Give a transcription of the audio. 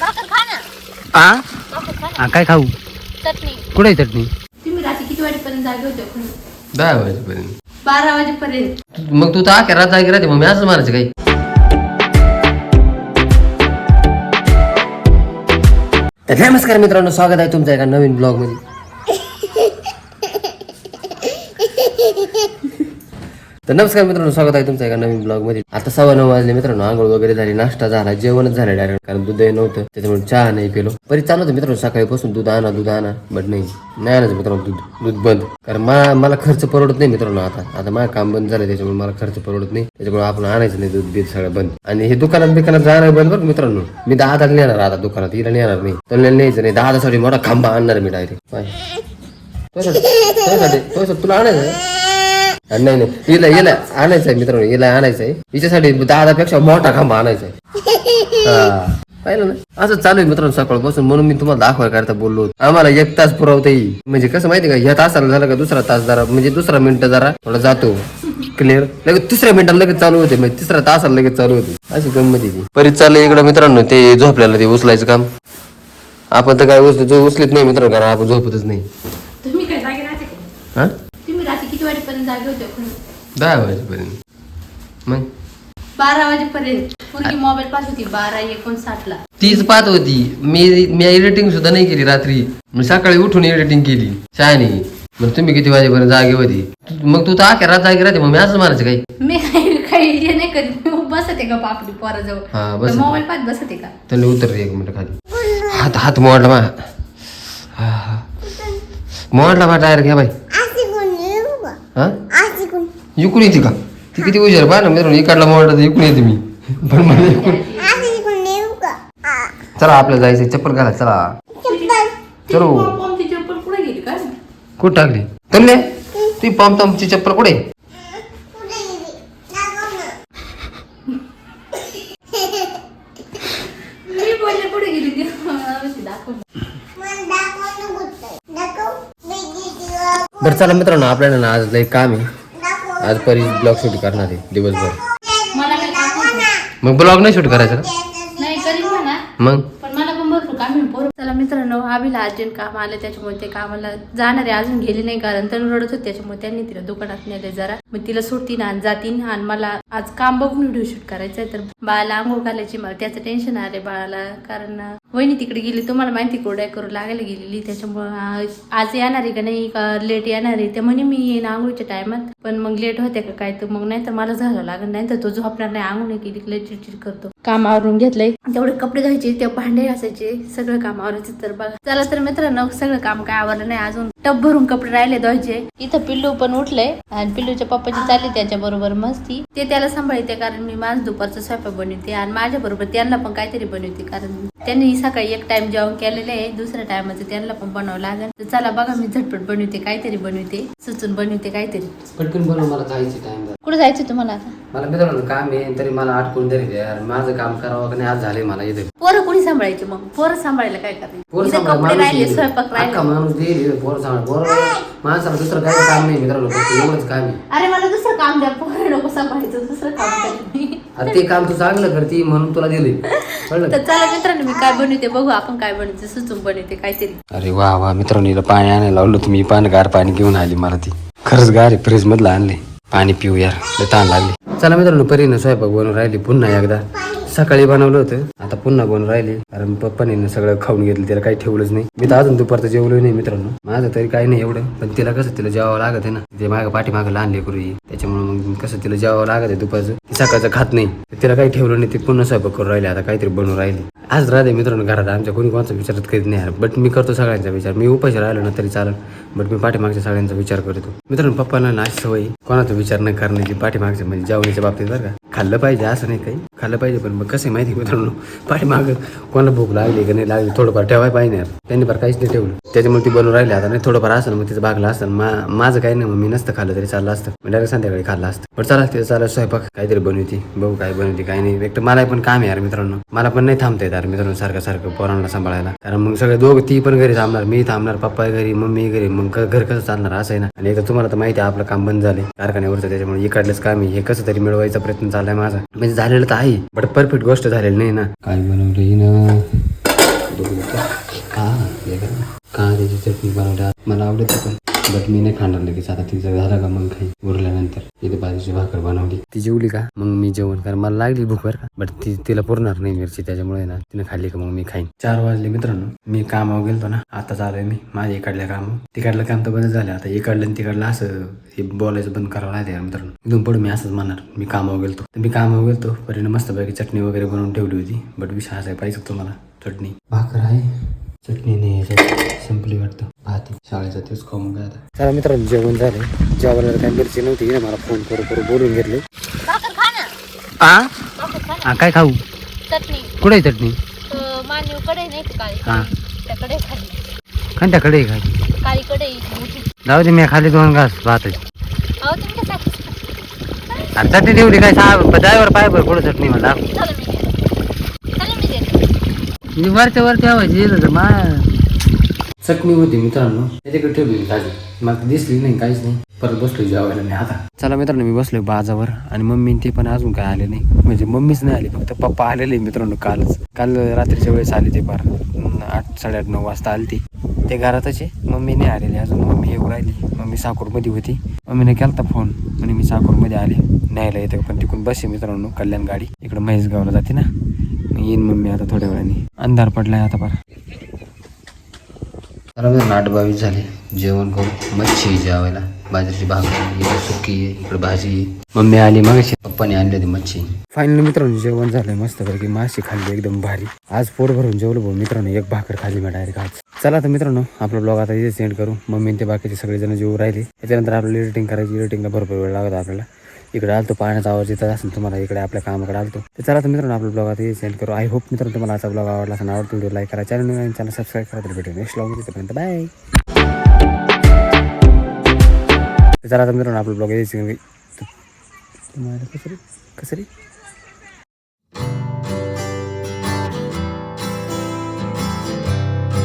भाकर खा ना. आ? भाकर खा ना. आ, काय खाऊ? चटणी. कुठे आहे चटणी? तुम्ही रात्री किती वाजेपर्यंत जागे होते कोणी? दहा वाजेपर्यंत. बारा वाजेपर्यंत. मग तू तर रात जागी राहते मग मी असं मारायचं काही? तर नमस्कार मित्रांनो स्वागत आहे तुमचं एका नवीन ब्लॉग तर नमस्कार मित्रांनो स्वागत आहे तुमचं एका नवीन ब्लॉगमध्ये आता सव्वा नऊ वाजले मित्रांनो आंघोळ वगैरे झाली नाश्ता झाला जेवणच झालं डायरेक्ट कारण दूधही नव्हतं त्याच्यामुळे चहा नाही पिलो. परी चालू होतं मित्रांनो सकाळीपासून दूध आणा दूध आणा बट नाही नाही आणायचं मित्रांनो दूध. दूध बंद. कारण मला मला खर्च परवडत नाही मित्रांनो आता. आता माझं काम बंद झालं त्याच्यामुळे मला खर्च परवडत नाही. त्याच्यामुळे आपण आणायचं नाही दूध बीत सगळं बंद. आणि हे दुकानात बिकानात जाणार बंद बरं मित्रांनो. मी दहा तास येणार आता दुकानात इला नेणार नाही. तर न्यायचं नाही. दहा तासाठी मोठा खांबा आणणार मी डायरेक्ट तुला आणायचं नाही नाही. हिला हिला आणायचं आहे मित्रांनो हिला आणायचं आहे हिच्यासाठी दादापेक्षा मोठा खांबा आणायचा आहे हा. पाहिलं ना? असं चालू आहे मित्रांनो सकाळपासून म्हणून मी तुम्हाला दाखवाय करता बोललो. आम्हाला एक तास पुरवता येईल म्हणजे कसं माहिती का ह्या तासाला झालं का दुसरा तास जरा म्हणजे दुसरा मिनिट जरा थोडा जातो. क्लिअर लगेच तिसऱ्या मिनिटाला लगेच चालू होते म्हणजे तिसऱ्या तासाला लगेच चालू होते. अशी गंमत आहे ती. परीत चाललं इकडं मित्रांनो ते झोपल्याला ते उचलायचं काम. आपण तर काय उचल जो उचलीत नाही मित्रांनो कारण आपण झोपतच नाही. हा? वाजेपर्यंत जागे होते कोणी? दहा वाजेपर्यंत. मग? बारा वाजेपर्यंत. पूर्वी मोबाईल पास होती बारा एकोणसाठ ला तीच पाहत होती. मी मी एडिटिंग सुद्धा नाही केली रात्री. मी सकाळी उठून एडिटिंग केली. शहाणी. मग तुम्ही किती वाजेपर्यंत जागे होती? मग तू तर अख्या रात जागे राहते मग मी असं म्हणायचं काही? मी काही हे नाही करीत. मी बसते का आपली पोराजवळ. मोबाईल पाहत बसते का? त्यांनी उतर रे एक मिनिट खाली. हात हात मोडला मा. मोडला मा टायर घ्या बाई. हा? इकून. येते का? ती किती हुशार पहा ना मित्रांनो इकडला तर इकून येते मी. पण मला चला आपल्याला जायचं चप्पल घाला चला. चलो. कुठे गेली काय? कुठं टाकली? तल्ले ती पॉम तमची चप्पल कुठे? मी बोलले कुठे गेली ती मला दाखव बरं चला मित्रांनो आपल्याला ना आज लई काम आहे. आज परी ब्लॉग शूट करणार आहे दिवसभर. मला काम. मग ब्लॉग नाही शूट करायचा का? नाही करीन म्हणा मग? पण मला पण भरपूर काम आहे पोर. चला मित्रांनो आम्हीला अर्जंट काम आलं त्याच्यामुळे ते कामाला जाणार आहे अजून गेली नाही कारण तनु रडत होती त्याच्यामुळे त्यांनी तिला दुकानात नेले जरा. मग तिला सुटतीन आणि जातीन आणि मला आज काम बघून व्हिडिओ शूट करायचा आहे तर बाळाला आंघोळ घालायची मला त्याचं टेन्शन आले बाळाला. कारण वहिनी तिकडे गेली तुम्हाला माहिती कोरड्या करू लागायला गेलेली त्याच्यामुळं आज- येणार आहे का नाही का लेट येणार आहे ते म्हणे मी येईन आंघोळीच्या टायमात पण मग लेट होते का काय तर मग नाही तर मला झालं लागणार नाही तर तो झोपणार नाही आंघोळ नाही केली लय चिडचिड करतो. काम आवरून घेतलंय. तेवढे कपडे घ्यायचे ते भांडे घासायचे सगळं काम आवरायचं. तर बघा चला तर मित्रांनो सगळं काम काय आवरलं नाही अजून. टप भरून कपडे राहिले धुवायचे. इथं पिल्लू पण उठलंय. आणि पिल्लूच्या पप्पाची चालली त्याच्या बरोबर मस्ती. ते त्याला सांभाळते कारण मी माझ दुपारचं स्वयंपाक बनवते आणि माझ्या बरोबर त्यांना पण काहीतरी बनवते कारण त्यांनी सकाळी एक टाइम जेवण केलेलं आहे दुसऱ्या टायमाचं त्यांना पण बनावं लागेल. तर चला बघा मी झटपट बनवते काहीतरी बनवते सुचून बनवते काहीतरी. पटकन बनव मला जायची टाइम कुठे जायचं तुम्हाला आता? मला मित्रांनो काम आहे तरी मला आटकून तरी यार माझं काम करावं का नाही आज झाले मला इथे. पोरं कुणी सांभाळायचे मग? पोरं सांभाळायला काय पोर करायचं इथं कपडे राहिले स्वयंपाक राहिले. माणूस देईल पोर सांभाळ पोर माणसाला दुसरं काही काम नाही मित्रांनो फक्त एवढंच काम आहे. अरे मला दुसरं काम द्या पोरं नको. सांभाळायचं दुसरं काम ते काम तू चांगलं करती म्हणून तुला दिले कळलं? तर चला मित्रांनो मी काय बनवते बघू आपण काय बनवते सुचून बनवते काहीतरी. अरे वा वा मित्रांनो हिला पाणी आणायला लावलं तुम्ही पाणी गार पाणी घेऊन आली मला ती खरंच गार आहे फ्रीज मधलं आणले पाणी पिऊ यार लय ताण लागली. चला मित्रांनो परीनं स्वयंपाक बनवून राहिली पुन्हा एकदा. सकाळी बनवलं होतं. आता पुन्हा बनवून राहिली. कारण पप्पाने सगळं खाऊन घेतलं तिला काही ठेवलंच नाही. मी तर अजून दुपारचं जेवलो नाही मित्रांनो. माझं तरी काही नाही एवढं. पण तिला कसं तिला जेवावं लागत आहे ना ते मागं पाठीमागं लहान लेकरू त्याच्यामुळे मग कसं तिला जेवावं लागत आहे दुपारचं सकाळचं खात नाही. तर तिला काही ठेवलं नाही ते पुन्हा स्वयंपाक करून राहिली. आता काहीतरी बनवून राहिली. आज राहते मित्रांनो घरात. आमच्या कोणी कोणाचा विचारत करीत नाही बट मी करतो सगळ्यांचा विचार. मी उपाशी राहिलो ना तरी चालेल. बट मी पाठीमागच्या सगळ्यांचा विचार करतो. मित्रांनो पप्पांना ना अशी सवय कोणाचा विचार न करण्याची पाठीमागच्या म्हणजे जेवणाच्या बाबतीत बरं का. खाल्लं पाहिजे असं नाही काही. खाल्लं पाहिजे पण मग कसं आहे माहिती मित्रांनो? मित्रांनो पाठीमागं कोणाला भूक लागली का नाही लागली थोडंफार ठेवाय पाहिजे. यार त्यांनी फार काहीच नाही ठेवलं. त्याच्यामुळे ती बनवून राहिली. आता नाही थोडंफार असं मग तिचं भागलं असं मा माझं काही नाही मग मी नसतं खाल्लं तरी चाललं असतं. मी डायरेक्ट संध्याकाळी खाल्लं असतं. पण चला तिथं चालत स्वयंपाक काहीतरी बनवती. बघू काय बनवते काय नाही. एक तर मला पण काम आहे यार मित्रांनो. मला पण नाही थांबता येत यार मित्रांनो सारखं सारखं पोरांना सांभाळायला. कारण मग सगळे दोघं ती पण घरी थांबणार मी थांबणार पप्पा घरी मम्मी घरी. मग घर कसं चालणार असं आहे ना. आणि एक तर तुम्हाला तर माहिती आहे आपलं काम बंद झाले कारखान्यावरचं त्याच्यामुळे इकडलंच काम आहे. हे कसं तरी मिळवायचा प्रयत्न झालाय माझा. म्हणजे झालेलं तर आहे बट परफेक्ट गोष्ट झालेली नाही ना. काय बनवली ना का त्याची चटणी बनवली? मला आवडत पण. बट मी नाही खाणार लगेच. आता तिचं झालं का मग खाई उरल्यानंतर. इथे बाजूची भाकर बनवली. ती जेवली का? मग मी जेवण कर. मला लागली भूक बरं का? बट ती तिला पुरणार नाही मिरची त्याच्यामुळे ना तिने खाल्ली का मग मी खाईन. चार वाजले मित्रांनो. मी कामावर गेलतो ना. आता चालू मी. माझ्या इकडल्या काम तिकडलं काम तर बंद झालं. आता इकडलं तिकडलं असं हे बोलायचं बंद करावं यार मित्रांनो. इथून पुढे मी असंच म्हणणार. मी कामावर गेलतो. तर मी कामावर गेलतो. परीने मस्तपैकी चटणी वगैरे बनवून ठेवली होती. बट विषय असा आहे पाहिजे तुम्हाला? चटणी. भाकर आहे. चटणी नाही याच्यात संपली वाटतं. भात शाळेचा तेच खाऊ मग आता? चला मित्रांनो जेवण झालं जेवणाला काही मिरची नव्हती ना मला फोन करू करू बोलून घेतले. भाकर खा ना. आ? भाकर खा हा, काय खाऊ? चटणी. कुठे आहे चटणी? मान्यवकडे नाही का काळी. हा. त्याकडे खाली काळी कडे जाऊ दे मी खाली दोन घास भात चटणी ठेवली काय? साहेब ड्रायव्हर पाय बरं कुठं चटणी मला मी वरच्या वर ठेवायची मा चटणी होती मित्रांनो. त्याच्याकडे ठेवली ताजी. मला दिसली नाही काहीच नाही. परत बसलो जेवायला मी आता. चला मित्रांनो मी बसलोय बाजावर आणि मम्मी ते पण अजून काय आले नाही. म्हणजे मम्मीच नाही आली फक्त पप्पा आलेले मित्रांनो कालच. काल रात्रीच्या वेळेस आली ते फार आठ साडेआठ नऊ वाजता आली ती. ते घरातच आहे. मम्मी नाही आलेली अजून. मम्मी येऊ राहिली. मम्मी साकूरमध्ये होती. मम्मीने केलता फोन म्हणे मी साकूरमध्ये आले. न्यायला येते पण तिकडून बस आहे मित्रांनो कल्याण गाडी. इकडं महेशगावला जाते ना. येईन मम्मी आता थोड्या वेळाने. अंधार पडलाय आता बरोबर आठ बावीस झाले. जेवण करू मच्छी आहे जेवायला. बाजरीची भाकर इकडे सुकी आहे इकडे भाजी आहे. मम्मी आली मग पप्पाने आणली होती मच्छी. फायनल मित्रांनो जेवण झालंय मस्त पैकी. माशी खाल्ली एकदम भारी. आज पोट भरून जेवलो भाऊ. मित्रांनो एक भाकर खाल्ली मी डायरेक्ट आज. चला तर मित्रांनो आपला ब्लॉग आता इथे सेंड करू. मम्मी ते बाकीचे सगळेजण जेवू राहिले. त्याच्यानंतर आपल्याला एडिटिंग करायची एडिटिंगला भरपूर वेळ लागत आपल्याला. इकडे आलतो पाण्याचा आवाज जिथं असेल तुम्हाला इकडे आपल्या कामाकडे आलतो. तर चला तर मित्रांनो आपल्या ब्लॉग सेंड करू. आय होप मित्रांनो तुम्हाला आजचा ब्लॉग आवडला असं आवडतो व्हिडिओ लाईक करा चॅनल चॅनल सबस्क्राईब करा तर भेटेल नेक्स्ट ब्लॉग तिथपर्यंत बाय तर चला तर मित्रांनो आपलं ब्लॉग तुम्हाला कसं रे? कसं रे?